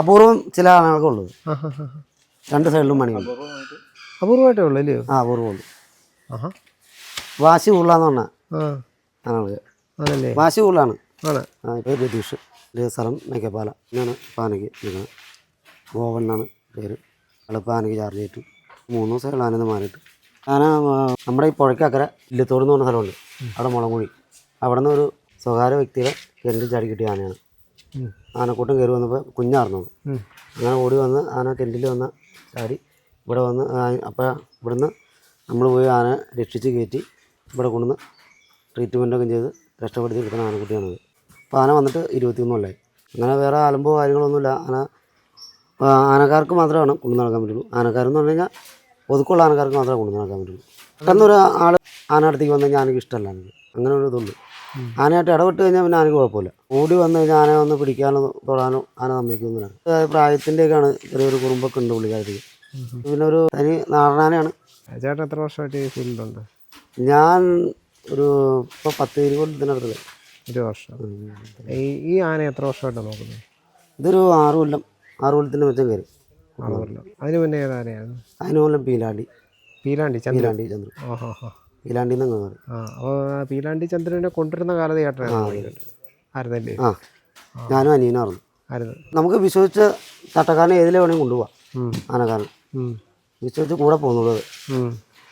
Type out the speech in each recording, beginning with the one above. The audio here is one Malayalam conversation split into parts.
അപൂർവം ചില ആഹാ രണ്ട് സൈഡിലും മണിയുണ്ട് അപൂർവമായിട്ടേ ഉള്ളൂ അല്ലയോ ആ അപൂർവമുള്ളൂ വാശി കൂടുതലാന്ന് പറഞ്ഞാൽ ആണല്ലേ? വാശി കൂടുതലാണ്. ആണ്. ആ പേര് രതീഷ് സ്ഥലം മേക്കപ്പാല ഞാൻ പാനയ്ക്ക് നിൽക്കുന്നത്. ഗോവണ്ണാണ് പേര്. ആൾ പാനയ്ക്ക് ചാർജ് ചെയ്തിട്ട് മൂന്ന് ദിവസം ആനന്ന് മാറിയിട്ട്. ആന നമ്മുടെ ഈ പുഴയ്ക്കക്കര ഇല്ലത്തോട് എന്ന് പറഞ്ഞ സ്ഥലമുണ്ട്. അവിടെ മുളങ്കുഴി. അവിടെ നിന്ന് ഒരു സ്വകാര്യ വ്യക്തിയുടെ കിണറ്റിൽ ചാടി കിട്ടിയ ആനയാണ്. ആനക്കൂട്ടം കയറി വന്നപ്പോൾ കുഞ്ഞാർന്നു. ഉം. അങ്ങനെ ഓടി വന്ന് ആന ടെന്റിൽ വന്ന് ചാടി ഇവിടെ വന്ന് അപ്പോൾ ഇവിടുന്ന് നമ്മൾ പോയി ആന രക്ഷിച്ച് കയറ്റി ഇവിടെ കൊണ്ടുവന്ന് ട്രീറ്റ്മെന്റൊക്കെ ചെയ്ത് രക്ഷപ്പെടുത്തി കിട്ടുന്ന ആനക്കുട്ടിയാണത്. അപ്പോൾ ആന വന്നിട്ട് ഇരുപത്തിയൊന്ന് അങ്ങനെ വേറെ അലമ്പോ കാര്യങ്ങളൊന്നുമില്ല. ആന ആനക്കാർക്ക് മാത്രമാണ് കൊണ്ടു നടക്കാൻ പറ്റുള്ളൂ. ആനക്കാരെന്ന് പറഞ്ഞു കഴിഞ്ഞാൽ ഒതുക്കുള്ള ആനക്കാർക്ക് മാത്രമേ കൊണ്ടു നടക്കാൻ പറ്റുള്ളൂ. പെട്ടെന്നൊരു ആൾ ആന അടുത്തേക്ക് വന്നു കഴിഞ്ഞാൽ ആനക്ക് ഇഷ്ടമല്ല എനിക്ക് അങ്ങനെ ഒരു ഇതുള്ളൂ ആനയായിട്ട് ഇടപെട്ട് കഴിഞ്ഞാൽ പിന്നെ ആനയ്ക്ക് കുഴപ്പമില്ല. ഓടി വന്നു കഴിഞ്ഞാൽ ആന വന്ന് പിടിക്കാനോ തൊടാനോ ആന സമ്മതിക്കുന്നില്ല. അതായത് പ്രായത്തിന്റെയൊക്കെയാണ് ചെറിയൊരു കുറുമ്പൊക്കെ ഉണ്ട് പുള്ളിക്കാരത്തേക്ക് പിന്നെ ഒരു തനി നാടനാനയാണ്. ചേട്ടൻ എത്ര വർഷമായിട്ട് ഈ ഞാൻ ഒരു ഇപ്പോൾ പത്ത് ഇരുപത് ഇതിനടുത്ത് ഒരു വർഷം. ഈ ഈ ആന എത്ര വർഷമായിട്ടാണ് നോക്കുന്നത്? ഇതൊരു ആറു കൊല്ലം ആറ് കൊല്ലത്തിന്റെ മെച്ചം കയറി. ആറ് കൊല്ലം. അതിന് മുന്നേ ഏതാനയാണ് അതിന് കൊല്ലം പീലാണ്ടി. പീലാണ്ടി ചന്ദ്രൻ പീലാണ്ടി ചന്ദ്രൻ ഓഹോ ഹോ ഹാ. പീലാണ്ടി നിന്ന് മാറി ആ അപ്പോൾ പീലാണ്ടി ചന്ദ്രനെ കൊണ്ടുവരുന്ന കാലത്ത് ആയിരുന്നല്ലേ? ആ ഞാനും അനിയനായിരുന്നു ആയിരുന്നു. നമുക്ക് വിശ്വസിച്ച് തട്ടക്കാരനെ ഏതിലെ വേണമെങ്കിൽ കൊണ്ടുപോവാം. ആനക്കാരൻ. വിശ്വസിച്ച് കൂടെ പോകുന്നുള്ളത്.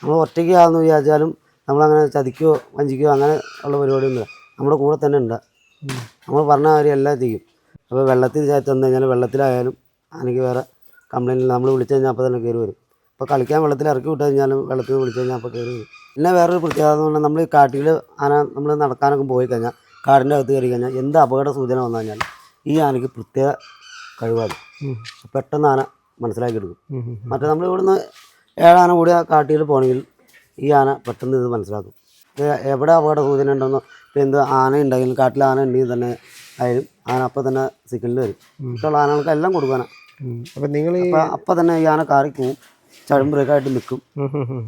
നമ്മൾ ഒറ്റയ്ക്ക് ആണെന്ന് വിചാരിച്ചാലും നമ്മളങ്ങനെ ചതിക്കുകയോ വഞ്ചിക്കുകയോ അങ്ങനെ ഉള്ള പരിപാടിയൊന്നുമില്ല. നമ്മുടെ കൂടെ തന്നെ ഉണ്ട്. നമ്മൾ പറഞ്ഞ കാര്യം എല്ലാം ചെയ്യും. അപ്പോൾ വെള്ളത്തിൽ ചേർത്ത് തന്നു കഴിഞ്ഞാൽ വെള്ളത്തിലായാലും ആനയ്ക്ക് വേറെ കംപ്ലൈന്റ് നമ്മൾ വിളിച്ചു കഴിഞ്ഞാൽ അപ്പോൾ തന്നെ കയറി വരും. ഇപ്പോൾ കളിക്കാൻ വെള്ളത്തിൽ ഇറക്കി വിട്ട് കഴിഞ്ഞാലും വെള്ളത്തിൽ വിളിച്ചു കഴിഞ്ഞാൽ അപ്പോൾ കയറി പിന്നെ വേറൊരു പ്രത്യേകത എന്ന് പറഞ്ഞാൽ നമ്മൾ കാട്ടിൽ ആന നമ്മൾ നടക്കാനൊക്കെ പോയി കഴിഞ്ഞാൽ കാടിന്റെ അകത്ത് കയറി കഴിഞ്ഞാൽ എന്ത് അപകട സൂചന വന്നു കഴിഞ്ഞാൽ ഈ ആനയ്ക്ക് പ്രത്യേക കഴിവാണ്. പെട്ടെന്ന് ആന മനസ്സിലാക്കി എടുക്കും. മറ്റേ നമ്മൾ ഇവിടുന്ന് ഏഴാന കൂടി ആ കാട്ടിൽ പോകണമെങ്കിൽ ഈ ആന പെട്ടെന്ന് ഇത് മനസ്സിലാക്കും. എവിടെ അപകട സൂചന ഉണ്ടെന്നോ ഇപ്പം എന്ത് ആന ഉണ്ടെങ്കിലും കാട്ടിൽ ആന ഉണ്ടെങ്കിൽ തന്നെ ആയാലും ആന അപ്പം തന്നെ സിഗ്നൽ വരും. മറ്റുള്ള ആനകൾക്ക് എല്ലാം കൊടുക്കാനാണ്. അപ്പം നിങ്ങൾ അപ്പം അപ്പം തന്നെ ഈ ആന കാറി പോവും. ചടുമ്പറേക്കായിട്ട് നിൽക്കും.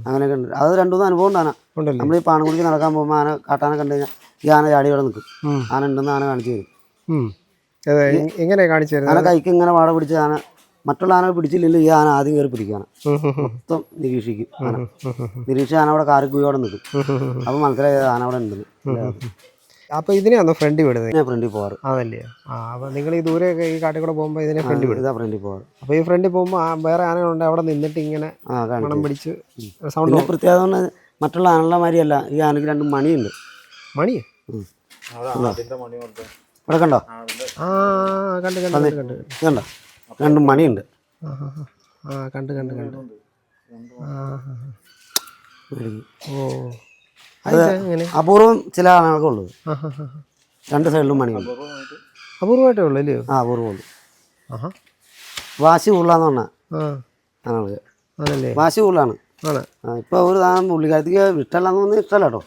അങ്ങനെയൊക്കെ ഉണ്ട് അത് രണ്ടു മൂന്ന് അനുഭവം ഉണ്ടാന നമ്മൾ ഈ പാണക്കുടിക്ക് നടക്കാൻ പോകുമ്പോൾ ആന കാട്ടാനെ കണ്ടു കഴിഞ്ഞാൽ ഈ ആന ചാടി അവിടെ നിൽക്കും. ആന ഉണ്ടെന്ന് ആന കാണിച്ചു തരും ഉം. അതെ എ- എങ്ങനെയാ കാണിച്ചു തരുന്നത് ആന കൈക്ക് ഇങ്ങനെ വാട പിടിച്ച് ആന മറ്റുള്ള ആന പിടിച്ചില്ലെങ്കിൽ ഈ ആന ആദ്യം കയറി പിടിക്കുകയാണ്. മൊത്തം നിരീക്ഷിക്കും ആന. നിരീക്ഷിച്ച് ആന അവിടെ കാറി കുയോടെ നിൽക്കും അപ്പം ഉം. ഉം. അപ്പോൾ മനസ്സിലായി ആന അവിടെ ഉണ്ടെന്ന് അപ്പോൾ ഇതിനെയാണോ ഫ്രണ്ട് വിടുന്നത്? ഞാൻ ഫ്രണ്ടിൽ പോവാറ്. അതല്ലേ? ആ അപ്പൊ നിങ്ങൾ ഈ ദൂരെ ഈ കാട്ടിൽ കൂടെ പോകുമ്പോൾ ഇതിനെ ഫ്രണ്ട് വിടും. ഇതാ ഫ്രണ്ടിൽ പോവാറ്. അപ്പൊ ഈ ഫ്രണ്ടിൽ പോകുമ്പോൾ ആ വേറെ ആനകളുണ്ട് അവിടെ നിന്നിട്ട് ഇങ്ങനെ ആ മണം പിടിച്ച് സൗണ്ട് പ്രത്യേകത മറ്റുള്ള ആനകളുടെ മാതിരിയല്ല. ഈ ആനക്ക് രണ്ട് മണിയുണ്ട്. മണി. ഇവിടെ കണ്ടോ? ആ കണ്ട് കണ്ട് കണ്ട് കണ്ട്. രണ്ട് മണിയുണ്ട്. ആ കണ്ട് കണ്ട് കണ്ട്. ആ. ഓ. അത് അപൂർവം ചില ആനകൾക്കുള്ളത് ആ ആ ആ. രണ്ട് സൈഡിലും മണി അപൂർവമായിട്ടേ ഉള്ളൂ അല്ലയോ ആ ആഹാ. വാശി കൂടുതലാന്ന് പറഞ്ഞാൽ ആ. ആനകൾക്ക് ആണല്ലേ? വാശി കൂടുതലാണ്. ഇപ്പൊ ഒരു ആ പുള്ളിക്കാരത്തേക്ക് ഇഷ്ടമല്ലാന്ന് പറഞ്ഞാൽ ഇഷ്ടമല്ല കേട്ടോ.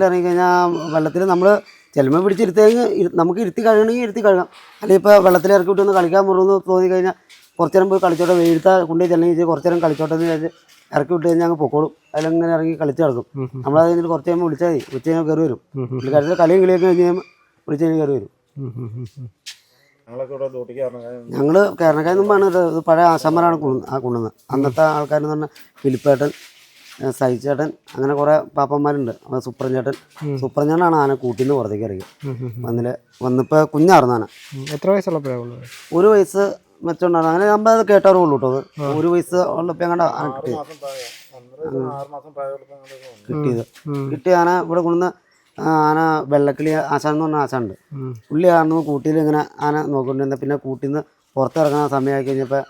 ഇറങ്ങി കഴിഞ്ഞാൽ വെള്ളത്തിൽ നമ്മൾ ചിലപ്പോൾ പിടിച്ചിരുത്തി കഴിഞ്ഞാൽ നമുക്ക് ഇരുത്തി കഴുകണമെങ്കിൽ ഇരുത്തി കഴുകാം. അല്ലെങ്കിൽ ഇപ്പോൾ വെള്ളത്തിൽ ഇറക്കി വിട്ടൊന്ന് കളിക്കാൻ മുറുന്ന് തോന്നി കഴിഞ്ഞാൽ കുറച്ച് നേരം പോയി കളിച്ചോട്ടെ വെയിലത്താ കൊണ്ടുപോയി ചെല്ലെങ്കിൽ കുറച്ച് നേരം കളിച്ചോട്ടെ എന്ന് വിചാരിച്ച് ഇറക്കി വിട്ട് കഴിഞ്ഞാൽ അങ്ങ് പൊക്കോളും. അതിലങ്ങനെ ഇറങ്ങി കളിച്ച് നടക്കും. നമ്മളത് കഴിഞ്ഞിട്ട് കുറച്ച് കഴിയുമ്പോൾ വിളിച്ചാൽ മതി. വിളിച്ച് കഴിഞ്ഞാൽ കയറി വരും. കളിച്ചിട്ട് കളിയും കിളിയൊക്കെ കഴിഞ്ഞ് കഴിയുമ്പോൾ വിളിച്ച് കഴിഞ്ഞാൽ കയറി വരും. ഞങ്ങൾ കേരളക്കാരിൽ മുമ്പാണ് ഇത് പഴയ ആശാന്മാരാണ് കുണ് ആ കൊണ്ടുവന്നത് അന്നത്തെ ആൾക്കാരെന്ന് പറഞ്ഞാൽ ഫിലിപ്പേട്ടൻ സഹിച്ചേട്ടൻ അങ്ങനെ കുറേ പാപ്പന്മാരുണ്ട്. സുപ്രൻ ചേട്ടൻ സുപ്രൻ ചേട്ടനാണ് ആന കൂട്ടിന്ന് പുറത്തേക്ക് ഇറങ്ങി വന്നില്ല വന്നിപ്പോ ഉം. വന്നിൽ വന്നിപ്പോൾ കുഞ്ഞായിരുന്നു ആന എത്ര വയസ്സുള്ളപ്പോഴാണ് ഉള്ളത് ഒരു വയസ്സ് മെച്ചുണ്ടാണ് അങ്ങനെ നമ്മൾ അത് കേട്ടാറുള്ളൂ കേട്ടോ അത്. ഒരു വയസ്സ് ഉള്ളപ്പോൾ ആന കിട്ടിയത്. കിട്ടിയ ആന ഇവിടെ കൊണ്ടുവന്ന് ആ, ആന വെള്ളക്കിളി ആശാൻ എന്ന് പറഞ്ഞ ആശാനുണ്ട്. പുള്ളി ആണെന്ന് കൂട്ടിയിൽ ഇങ്ങനെ ആന നോക്കിക്കൊണ്ടിരുന്ന പിന്നെ കൂട്ടിൽ നിന്ന് പുറത്തിറങ്ങുന്ന സമയമായി കഴിഞ്ഞപ്പോൾ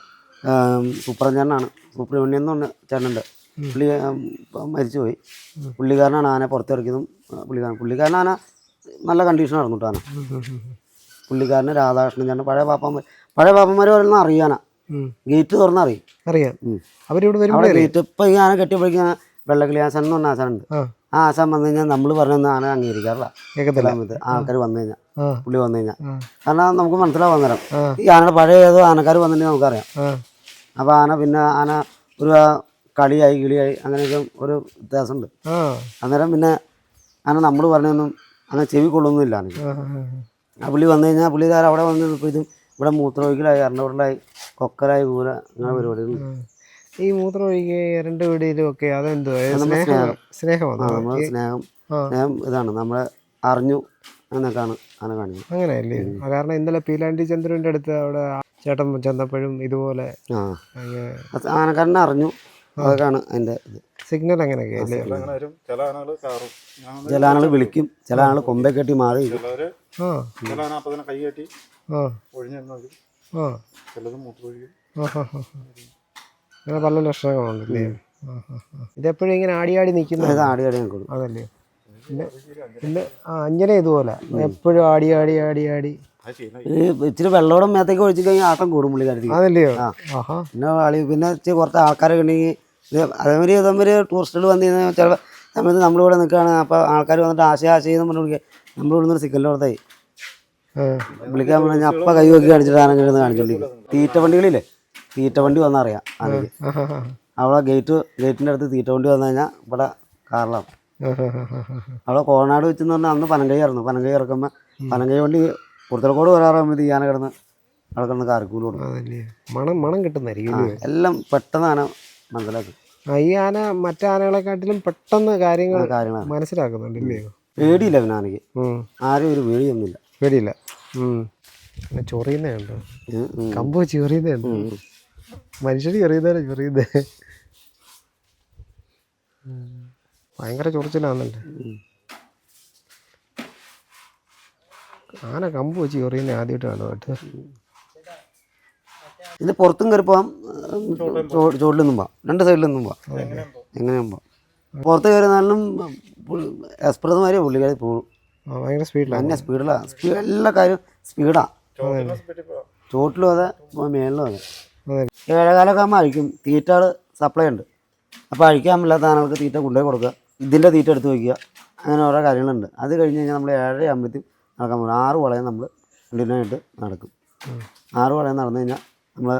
സുപ്രചേട്ടനാണ് സൂപ്രമണ്യം എന്ന് പറഞ്ഞ ചേട്ടനുണ്ട്. പുള്ളി മരിച്ചുപോയി. പുള്ളിക്കാരനാണ് ആന പുറത്തിറക്കിയതും പുള്ളിക്കാരൻ. പുള്ളിക്കാരൻ ആന നല്ല കണ്ടീഷനായിരുന്നു കേട്ടോ ആന. പുള്ളിക്കാരന് രാധാകൃഷ്ണൻ ചേട്ടൻ. പഴയ പാപ്പന്മാർ പഴയ പാപ്പന്മാർ പറയുന്ന അറിയാനാ. ഗേറ്റ് തുറന്നറിയും. അറിയാം. ഉം. അവരിവിടെ ഗേറ്റ് ഇപ്പം ഈ ആന കെട്ടിയപ്പോഴേക്കും വെള്ളക്കിളി ആശാൻ എന്ന് പറഞ്ഞ ആസനുണ്ട് ആ. ആ ആശാൻ വന്നു കഴിഞ്ഞാൽ നമ്മൾ പറഞ്ഞൊന്നും ആന അംഗീകരിക്കാറില്ല. കേൾക്കത്തില്ല സമയത്ത് ആൾക്കാർ വന്നു കഴിഞ്ഞാൽ. പുള്ളി വന്നു കഴിഞ്ഞാൽ. കാരണം നമുക്ക് മനസ്സിലാവാൻ നേരം. ഈ ആനയുടെ പഴയ ഏതോ ആനക്കാർ വന്നിട്ടുണ്ടെങ്കിൽ നമുക്കറിയാം. ആ. അപ്പോൾ ആന പിന്നെ ആന ഒരു കളിയായി കിളിയായി അങ്ങനെയൊക്കെ ഒരു വ്യത്യാസമുണ്ട്. അന്നേരം പിന്നെ ആന നമ്മൾ പറഞ്ഞൊന്നും അങ്ങനെ ചെവി കൊള്ളൊന്നുമില്ല ആനയ്ക്ക്. ആ, പുള്ളി വന്നു കഴിഞ്ഞാൽ പുള്ളിക്കാരൻ അവിടെ വന്ന് ഇപ്പോൾ ഇതും ഇവിടെ മൂത്രമൊഴിക്കലായി എറണാകുളത്തിലായി കൊക്കരായി കൂര അങ്ങനെ പരിപാടികൾ ഈ മൂത്രം ഒഴികെ രണ്ട് വീടിലും ഒക്കെ അതെന്തോ സ്നേഹം. സ്നേഹം. സ്നേഹമാണോ സ്നേഹം. സ്നേഹം ഇതാണ്. നമ്മളെ അറിഞ്ഞു എന്നൊക്കെയാണ് അങ്ങനെ കാണിക്കുന്നത്. അങ്ങനെയല്ലേ? കാരണം ഇന്നലെ പീലാണ്ടി ചന്ദ്രന്റെ അടുത്ത് അവിടെ ചേട്ടൻ ചെന്നപ്പോഴും ഇതുപോലെ ആ. ആനക്കാരനെ അറിഞ്ഞു. അതൊക്കെയാണ് അതിന്റെ ഇത്. സിഗ്നൽ അങ്ങനെ വരും. ചില ആനകൾ കാറും ചില ആളുകൾ വിളിക്കും. ചില ആളുകൾ കൊമ്പെ കെട്ടി മാറി. അങ്ങനെ പല ആ. ഇതെപ്പോഴും ഇങ്ങനെ ആടി ആടി നിൽക്കുന്ന ഇത് ആടി ആടി അതല്ലേ? പിന്നെ പിന്നെ ആ അഞ്ജന ഇതുപോലെ. എപ്പോഴും ആടി ആടി ആടി ആടി. ഇച്ചിരി വെള്ളോടും മേത്തേക്ക് ഒഴിച്ചു കഴിഞ്ഞാൽ ആട്ടം കൂടും പുള്ളിക്കാരത്തേക്ക് അതല്ലയോ? പിന്നെ ആളി പിന്നെ ഇച്ചിരി കുറച്ച് ആൾക്കാരൊക്കെ ഉണ്ടെങ്കിൽ അതേമാതിരി ഇതേമാതിരി ടൂറിസ്റ്റുകൾ വന്നു കഴിഞ്ഞാൽ ചില സമയത്ത് നമ്മളിവിടെ നിൽക്കുകയാണ് അപ്പോൾ ആൾക്കാർ വന്നിട്ട് ആശയ ആശയെന്ന് പറഞ്ഞു വിളിക്കുക നമ്മളിവിടെ നിന്ന് സിക്കലിന്റെ പുറത്തായി. വിളിക്കാൻ പറഞ്ഞാൽ അപ്പം കൈ നോക്കി കാണിച്ചിട്ടാണ് കിടന്ന് ഇരുന്ന് കാണിച്ചോണ്ടിരിക്കും. തീറ്റ വണ്ടികളില്ലേ? തീറ്റ വണ്ടി വന്നറിയാം ആഹാ. അവിടെ ഗേറ്റ് ഗേറ്റിന്റെ അടുത്ത് തീറ്റ വണ്ടി വന്നു കഴിഞ്ഞാൽ ഇവിടെ കാറിലാണ്. അവിടെ കോണാട് വെച്ചെന്ന് പറഞ്ഞാൽ അന്ന് പനങ്കൈ ഇറങ്ങും പനങ്കൈ ഇറക്കുമ്പോൾ പനങ്കൈ വണ്ടി പുറത്തിലക്കോട് വരാറാകുമ്പോൾ ഈ ആന കിടന്ന് നടക്കുന്ന കാർക്കൂലും കൊടുക്കും. അതല്ലേ. മണം മണം കിട്ടുന്നായിരിക്കും ആ, എല്ലാം പെട്ടെന്ന് ആന മനസ്സിലാക്കും. ആ, ഈ ആന മറ്റേ ആനകളെക്കാട്ടിലും പെട്ടെന്ന് കാര്യങ്ങൾ ആ കാര്യങ്ങളാണ്. മനസ്സിലാക്കുന്നുണ്ടല്ലേ? പേടിയില്ല പിന്നെ ആനയ്ക്ക്. ഉം. ആരും ഒരു പേടിയൊന്നുമില്ല. പേടിയില്ല. ഉം. പിന്നെ ചൊറിയുന്നുണ്ടോ ഉം, ഉം. കമ്പ് ചൊറിയുന്നുണ്ട് മനുഷ്യര് ചെറിയതാണ് ചൊറിയുന്നത് ഭയങ്കര ചൊറിച്ചിലാന്നല്ലേ? ഉം. ആന കമ്പ് വെച്ച് ചൊറിയുന്ന ആദ്യമായിട്ട് കാണും കേട്ടോ ഇത് പുറത്തും കയറി പോവാം. ചോട്ടിൽ നിന്നും പോവാം. രണ്ട് സൈഡിൽ നിന്നും പോവാം എങ്ങനെയും പോവാം. പുറത്ത് കയറുന്നാലും നാലും എക്സ്പ്രസ് മാതിരി പുള്ളിക്കാരി പോകും ഭയങ്കര സ്പീഡിലാണ് തന്നെ സ്പീഡിലാണ് സ്പീഡ് എല്ലാ കാര്യവും സ്പീഡാണ് ചോട്ടിലും അതെ മേളിലും അതെ. ഏഴകാലൊക്കെ ആകുമ്പോൾ അഴിക്കും. തീറ്റകൾ സപ്ലൈ ഉണ്ട്. അപ്പോൾ അഴിക്കാൻ പറ്റാത്ത ആളുകൾക്ക് തീറ്റ കൊണ്ടുപോയി കൊടുക്കുക. ഇതിന്റെ തീറ്റ എടുത്ത് വയ്ക്കുക അങ്ങനെ ഓരോ കാര്യങ്ങളുണ്ട്. അത് കഴിഞ്ഞ് കഴിഞ്ഞാൽ നമ്മൾ ഏഴര ആകുമ്പോഴത്തേക്കും നടക്കാൻ പോകും. ആറ് വളയം നമ്മൾ കണ്ടിന്യൂയായിട്ട് നടക്കും. ആറ് വളയം നടന്നു കഴിഞ്ഞാൽ നമ്മൾ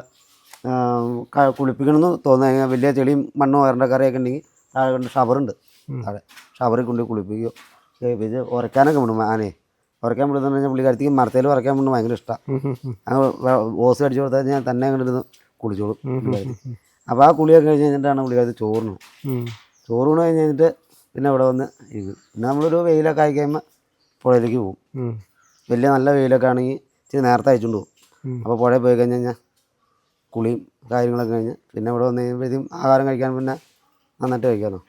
കുളിപ്പിക്കണമെന്ന് തോന്നുന്നു കഴിഞ്ഞാൽ വലിയ ചെളിയും മണ്ണോ വരണ്ട കറിയൊക്കെ ഉണ്ടെങ്കിൽ താഴെ കൊണ്ട് ഷവറുണ്ട്. താഴെ ഷവറിൽ കൊണ്ട് കുളിപ്പിക്കുകയോ ചെയ്ത് ഇത് ഉറക്കാനൊക്കെ വിടും ആനയെ. ഉറക്കാൻ വിടുന്ന കഴിഞ്ഞാൽ പുള്ളിക്കാരത്തേക്ക് മരത്തേൽ ഉറക്കാൻ വിടുന്നത് ഭയങ്കര ഇഷ്ടമാണ് അങ്ങ് ഓസ് അടിച്ചു കൊടുത്താൽ ഞാൻ തന്നെ അങ്ങോട്ട് ഇരുന്ന് കുളിച്ചോളും അപ്പോൾ ആ കുളിയൊക്കെ കഴിഞ്ഞ് കഴിഞ്ഞിട്ടാണ് പുള്ളിക്കാരത്തി ചോറിന് ചോറ് ഊണ് കഴിഞ്ഞ് കഴിഞ്ഞിട്ട് പിന്നെ ഇവിടെ വന്ന് ഇരിക്കും. പിന്നെ നമ്മളൊരു വെയിലൊക്കെ ആയി കഴിയുമ്പോൾ പുഴയിലേക്ക് പോകും. വലിയ നല്ല വെയിലൊക്കെ ആണെങ്കിൽ ഇച്ചിരി നേരത്തെ അയച്ചുകൊണ്ട് പോകും. അപ്പോൾ പുഴയിൽ പോയി കഴിഞ്ഞ് കഴിഞ്ഞാൽ കുളിയും കാര്യങ്ങളൊക്കെ കഴിഞ്ഞ് പിന്നെ ഇവിടെ വന്ന് കഴിയുമ്പോഴത്തേക്കും ആഹാരം കഴിക്കാൻ പിന്നെ നന്നായിട്ട് കഴിക്കാമല്ലോ.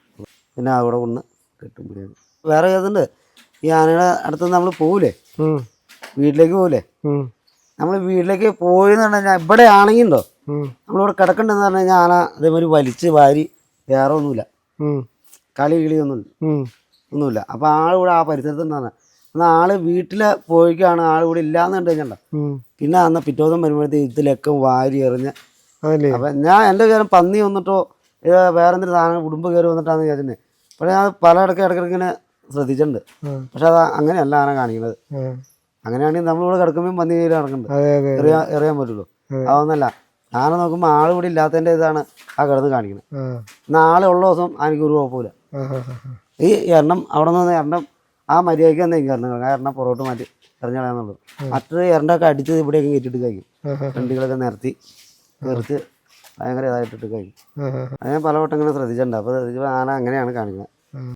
പിന്നെ അവിടെ കൊണ്ട് കിട്ടും ബിരിയാണി. വേറെ ഏതുണ്ട്? ഈ ആനയുടെ അടുത്ത് നമ്മൾ പോവില്ലേ? വീട്ടിലേക്ക് പോവില്ലേ? നമ്മൾ വീട്ടിലേക്ക് പോയെന്ന് പറഞ്ഞു കഴിഞ്ഞാൽ ഇവിടെ ആണെങ്കിൽ ഉണ്ടോ നമ്മളിവിടെ കിടക്കണ്ടെന്ന് പറഞ്ഞു കഴിഞ്ഞാൽ ആന അതേമാതിരി വലിച്ച് വാരി വേറെ ഒന്നുമില്ല. കളി കിളിയൊന്നുമില്ല ഒന്നുമില്ല. അപ്പോൾ ആളിവിടെ ആ പരിസരത്ത് ഉണ്ടാകുന്ന എന്നാൽ ആൾ വീട്ടിലെ പോയിക്കാണ് ആൾ ഇവിടെ ഇല്ലാന്ന് കണ്ടു കഴിഞ്ഞാൽ പിന്നെ അന്ന് പിറ്റോദം വരുമ്പോഴത്തേക്ക് ഇതിലൊക്കെ വാരി എറിഞ്ഞ്. അപ്പൊ ഞാൻ എന്റെ വിചാരം പന്നി വന്നിട്ടോ ഇത് വേറെ എന്തൊരു സാധനം ഉടുമ്പ് കയറി വന്നിട്ടാന്ന് വിചാരിച്ചത് പക്ഷെ ഞാൻ പലയിടയ്ക്ക് ഇടയ്ക്ക് ഇങ്ങനെ ശ്രദ്ധിച്ചിട്ടുണ്ട്. പക്ഷെ അത് അങ്ങനെയല്ല ആന കാണിക്കുന്നത്. അങ്ങനെയാണെങ്കിൽ നമ്മളിവിടെ കിടക്കുമ്പോൾ പന്നി കയറി നടക്കുന്നുണ്ട്. എറിയാൻ എറിയാൻ പറ്റുള്ളൂ. അതൊന്നല്ല. ആന നോക്കുമ്പോൾ ആൾ ഇവിടെ ഇല്ലാത്തതിന്റെ ഇതാണ് ആ കിടന്ന് കാണിക്കുന്നത്. എന്നാൽ ആളുള്ള ദിവസം എനിക്ക് ഒരു കുഴപ്പമില്ല. ഈ എണ്ണം അവിടെ നിന്ന് എണ്ണം ആ മര്യാദയ്ക്ക് തന്നെ ഇറങ്ങുക കാരണം പുറകോട്ട് മാറ്റി എറിഞ്ഞ് മറ്റൊരു എണ്ണൊക്കെ അടിച്ച് ഇവിടെയൊക്കെ കയറ്റിട്ട് കഴിക്കും. വണ്ടികളൊക്കെ നിരത്തി നിർത്തി ഭയങ്കര ഇതായിട്ടിട്ട് കഴിക്കും. അത് ഞാൻ പല വട്ടം ഇങ്ങനെ ശ്രദ്ധിച്ചിട്ടുണ്ട്. അപ്പോൾ ശ്രദ്ധിച്ചപ്പോൾ ആന അങ്ങനെയാണ് കാണിക്കുന്നത്.